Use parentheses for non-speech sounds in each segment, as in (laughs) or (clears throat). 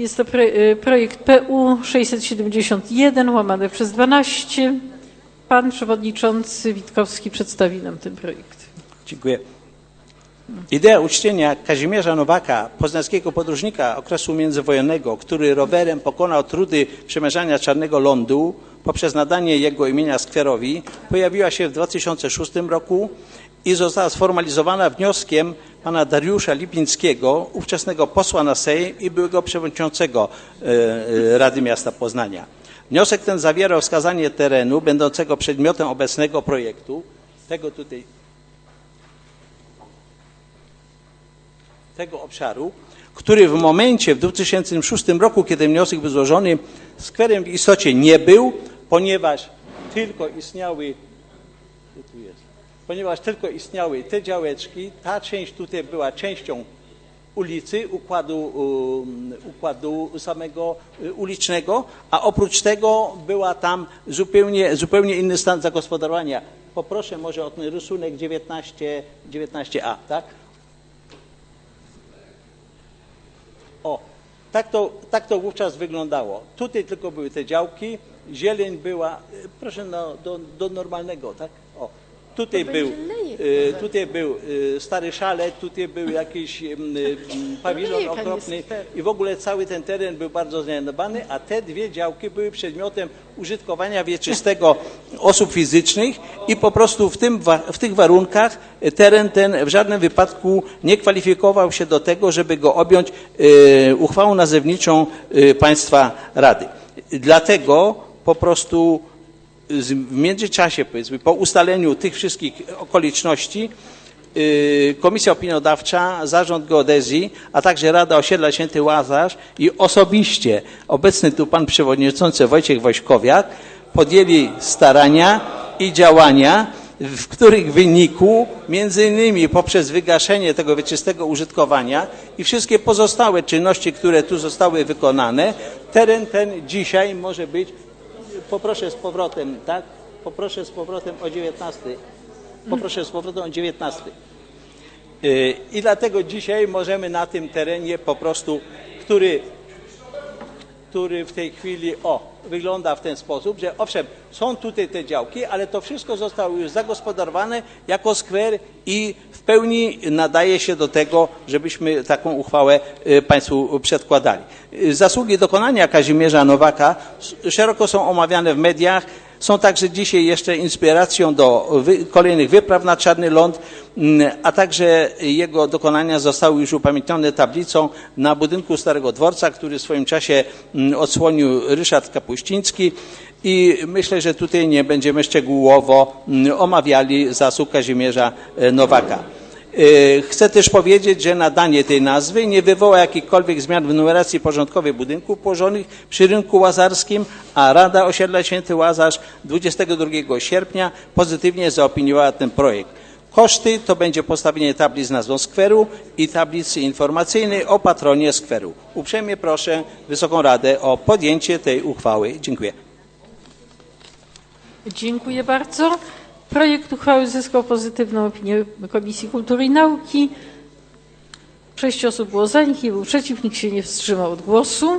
Jest to y, projekt PU 671 łamane przez 12. Pan przewodniczący Witkowski przedstawi nam ten projekt. Dziękuję. Idea uczczenia Kazimierza Nowaka, poznańskiego podróżnika okresu międzywojennego, który rowerem pokonał trudy przemierzania Czarnego Lądu poprzez nadanie jego imienia skwerowi, pojawiła się w 2006 roku i została sformalizowana wnioskiem pana Dariusza Lipińskiego, ówczesnego posła na Sejm i byłego przewodniczącego e, e, Rady Miasta Poznania. Wniosek ten zawierał wskazanie terenu będącego przedmiotem obecnego projektu, tego tutaj tego obszaru, który w momencie w 2006 roku, kiedy wniosek był złożony, skwerem w istocie nie był, ponieważ tylko istniały tu jest? Ponieważ tylko istniały te działeczki, ta część tutaj była częścią ulicy, układu, um, układu samego y, ulicznego, a oprócz tego była tam zupełnie, zupełnie inny stan zagospodarowania. Poproszę może o ten rysunek 19, 19a, tak? O, tak to, tak to wówczas wyglądało. Tutaj tylko były te działki, zieleń była, y, proszę no, do, do normalnego, tak? O, tutaj To był, tutaj był y, stary szalet, tutaj był jakiś y, pawilon okropny i w ogóle cały ten teren był bardzo zaniedbany, a te dwie działki były przedmiotem użytkowania wieczystego osób fizycznych i po prostu w, tym, w tych warunkach teren ten w żadnym wypadku nie kwalifikował się do tego, żeby go objąć e, uchwałą nazewniczą e, państwa Rady. Dlatego po prostu w międzyczasie, powiedzmy, po ustaleniu tych wszystkich okoliczności, y, Komisja Opiniodawcza, Zarząd Geodezji, a także Rada Osiedla Święty Łazarz i osobiście obecny tu pan przewodniczący Wojciech Wośkowiak podjęli starania i działania, w których wyniku między innymi poprzez wygaszenie tego wieczystego użytkowania i wszystkie pozostałe czynności, które tu zostały wykonane, teren ten dzisiaj może być Poproszę z powrotem, tak? Poproszę z powrotem o 19. Poproszę z powrotem o 19. Yy, I dlatego dzisiaj możemy na tym terenie po prostu, który, który w tej chwili, o, wygląda w ten sposób, że owszem, są tutaj te działki, ale to wszystko zostało już zagospodarowane jako skwer i w pełni nadaje się do tego, żebyśmy taką uchwałę y, Państwu przedkładali. Y, Zasługi dokonania Kazimierza Nowaka szeroko są omawiane w mediach. Są także dzisiaj jeszcze inspiracją do wy, kolejnych wypraw na Czarny Ląd, mm, a także jego dokonania zostały już upamiętnione tablicą na budynku Starego Dworca, który w swoim czasie mm, odsłonił Ryszard Kapuściński i myślę, że tutaj nie będziemy szczegółowo mm, omawiali zasług Kazimierza e, Nowaka. E, Chcę też powiedzieć, że nadanie tej nazwy nie wywoła jakichkolwiek zmian w numeracji porządkowej budynków położonych przy rynku łazarskim, a Rada Osiedla Święty Łazarz 22 sierpnia pozytywnie zaopiniowała ten projekt. Koszty to będzie postawienie tablic z nazwą skweru i tablicy informacyjnej o patronie skweru. Uprzejmie proszę Wysoką Radę o podjęcie tej uchwały. Dziękuję. Dziękuję bardzo. Projekt uchwały zyskał pozytywną opinię Komisji Kultury i Nauki. Sześć osób było za, nikt nie był przeciw, nikt się nie wstrzymał od głosu.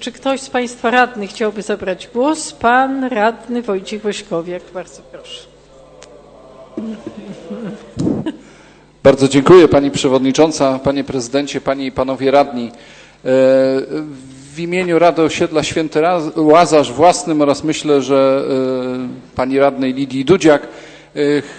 Czy ktoś z Państwa radnych chciałby zabrać głos? Pan radny Wojciech Wośkowiak. Bardzo proszę. Bardzo dziękuję Pani Przewodnicząca, Panie Prezydencie, Panie i Panowie Radni. E, W imieniu Rady Osiedla Święty Łazarz własnym oraz myślę, że e, Pani Radnej Lidii Dudziak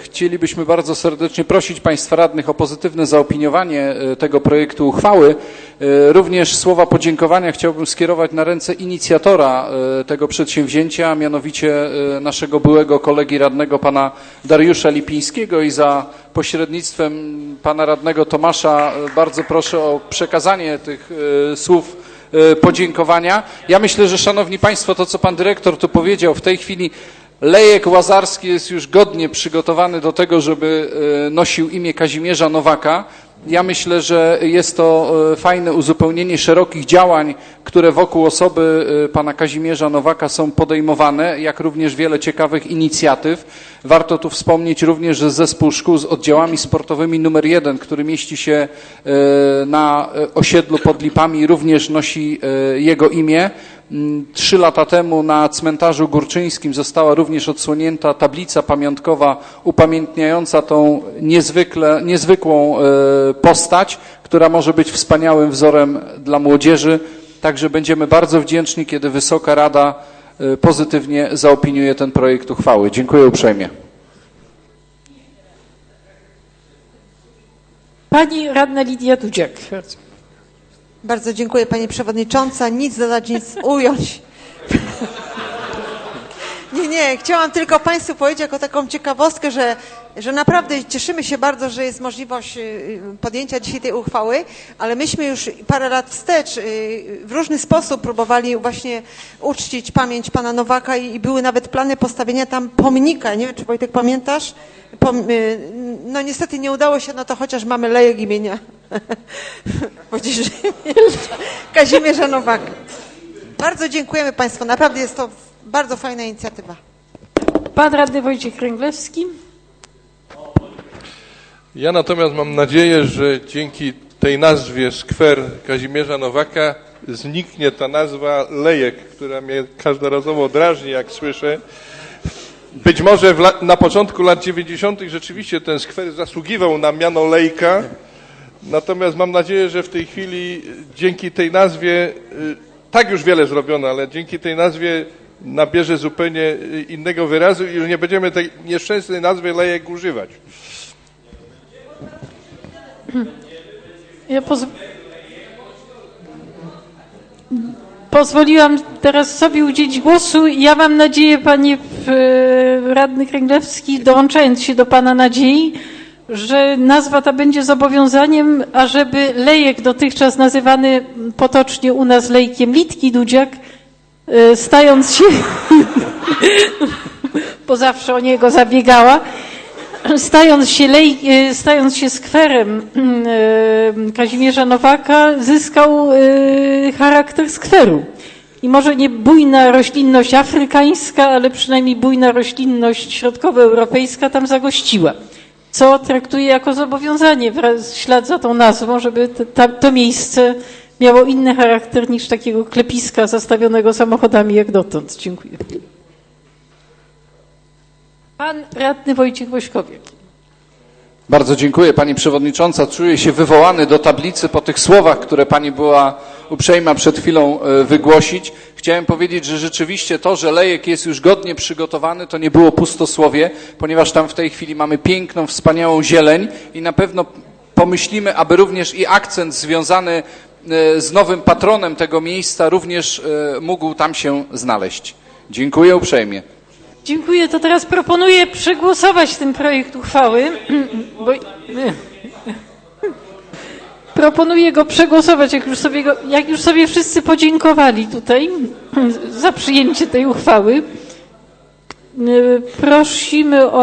chcielibyśmy bardzo serdecznie prosić Państwa Radnych o pozytywne zaopiniowanie e, tego projektu uchwały. E, Również słowa podziękowania chciałbym skierować na ręce inicjatora e, tego przedsięwzięcia, a mianowicie e, naszego byłego kolegi radnego pana Dariusza Lipińskiego i za pośrednictwem pana radnego Tomasza e, bardzo proszę o przekazanie tych e, słów e, podziękowania. Ja myślę, że szanowni państwo, to co pan dyrektor tu powiedział, w tej chwili lejek łazarski jest już godnie przygotowany do tego, żeby e, nosił imię Kazimierza Nowaka. Ja myślę, że jest to e, fajne uzupełnienie szerokich działań, które wokół osoby e, pana Kazimierza Nowaka są podejmowane, jak również wiele ciekawych inicjatyw. Warto tu wspomnieć również, że zespół szkół z oddziałami sportowymi numer jeden, który mieści się e, na osiedlu pod Lipami, również nosi e, jego imię. Mm, Trzy lata temu na cmentarzu górczyńskim została również odsłonięta tablica pamiątkowa upamiętniająca tą niezwykle, niezwykłą e, postać, która może być wspaniałym wzorem dla młodzieży. Także będziemy bardzo wdzięczni, kiedy Wysoka Rada pozytywnie zaopiniuje ten projekt uchwały. Dziękuję uprzejmie. Pani radna Lidia Dudziak. Bardzo. Bardzo dziękuję Pani Przewodnicząca. Nic dodać, nic ująć. Nie, chciałam tylko Państwu powiedzieć jako taką ciekawostkę, że, że naprawdę cieszymy się bardzo, że jest możliwość y, podjęcia dzisiaj tej uchwały, ale myśmy już parę lat wstecz y, w różny sposób próbowali właśnie uczcić pamięć Pana Nowaka i, i były nawet plany postawienia tam pomnika. Nie wiem, czy Wojtek pamiętasz? Pom, y, no niestety nie udało się, no to chociaż mamy lejek imienia (laughs) (laughs) Kazimierza Nowaka. Bardzo dziękujemy Państwu, naprawdę jest to bardzo fajna inicjatywa. Pan radny Wojciech Kręglewski. Ja natomiast mam nadzieję, że dzięki tej nazwie skwer Kazimierza Nowaka zniknie ta nazwa Lejek, która mnie każdorazowo drażni, jak słyszę. Być może na początku lat 90. rzeczywiście ten skwer zasługiwał na miano Lejka, natomiast mam nadzieję, że w tej chwili dzięki tej nazwie, y, tak już wiele zrobiono, ale dzięki tej nazwie nabierze zupełnie y, innego wyrazu i że nie będziemy tej nieszczęsnej nazwy Lejek używać. Ja poz... Pozwoliłam teraz sobie udzielić głosu ja mam nadzieję, panie e, radny Kręglewski, dołączając się do pana nadziei, że nazwa ta będzie zobowiązaniem, ażeby lejek dotychczas nazywany potocznie u nas lejkiem Litki Dudziak, stając się, (laughs) bo zawsze o niego zabiegała, stając się, lej, e, stając się skwerem e, Kazimierza Nowaka, zyskał charakter skweru. I może nie bujna roślinność afrykańska, ale przynajmniej bujna roślinność środkowoeuropejska tam zagościła. Co traktuję jako zobowiązanie wraz, ślad za tą nazwą, żeby to miejsce miało inny charakter niż takiego klepiska zastawionego samochodami jak dotąd. Dziękuję. Pan radny Wojciech Wośkowiak. Bardzo dziękuję Pani Przewodnicząca. Czuję się wywołany do tablicy po tych słowach, które Pani była uprzejma przed chwilą e, wygłosić. Chciałem powiedzieć, że rzeczywiście to, że lejek jest już godnie przygotowany, to nie było pustosłowie, ponieważ tam w tej chwili mamy piękną, wspaniałą zieleń i na pewno pomyślimy, aby również i akcent związany z nowym patronem tego miejsca również e, mógł tam się znaleźć. Dziękuję uprzejmie. Dziękuję. To teraz proponuję przegłosować ten projekt uchwały. (clears throat) Bo... (clears throat) Proponuję go przegłosować, jak już, sobie go, jak już sobie wszyscy podziękowali tutaj (clears throat) za przyjęcie tej uchwały. Prosimy o